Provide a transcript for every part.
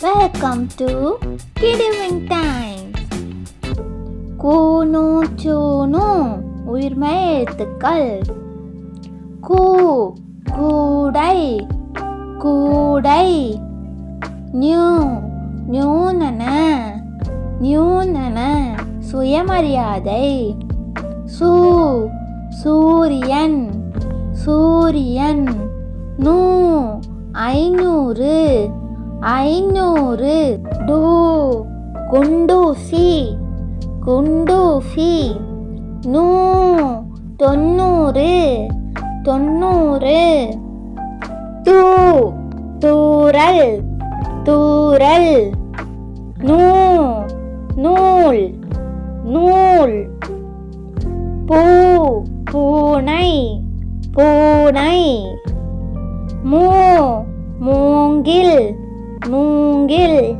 Welcome to Kidding time கூனு சூனு உயிர்மை எழுத்துக்கள் கூ கூடை கூடை. நியூ நியூனன நியூனன சுயமரியாதை. சூ சூரியன் சூரியன். நூ ஐநூறு. ஐநூறு. டூ. குண்டூசி குண்டூசி நூ. தொண்ணூறு. தொண்ணூறு. தூ. தூரல். தூரல். நூ. நூல். நூல். பூ. பூனை. பூனை. மூ. மூங்கில். மூங்கில்.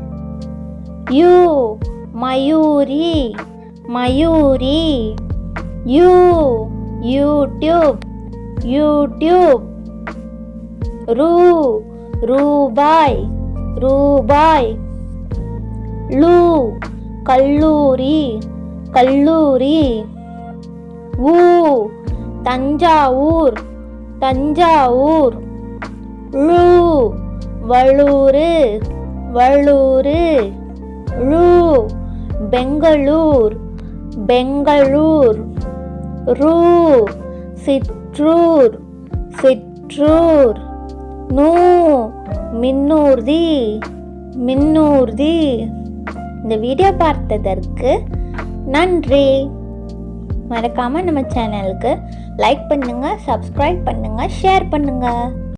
யூ மயூரி மயூரி. யூ யூடியூப் யூடியூப். ரூ ரூபாய் ரூபாய். லூ கல்லூரி கல்லூரி. ஊ தஞ்சாவூர் தஞ்சாவூர். ழு வளூரு வளூரு ழு பெங்களூர் பெங்களூர் ரூ சிற்றூர் சிற்றூர் நூ மின்னூர்தி மின்னூர்தி. இந்த வீடியோ பார்த்ததற்கு நன்றி. மறக்காமல் நம்ம சேனலுக்கு லைக் பண்ணுங்கள் சப்ஸ்கிரைப் பண்ணுங்கள் ஷேர் பண்ணுங்கள்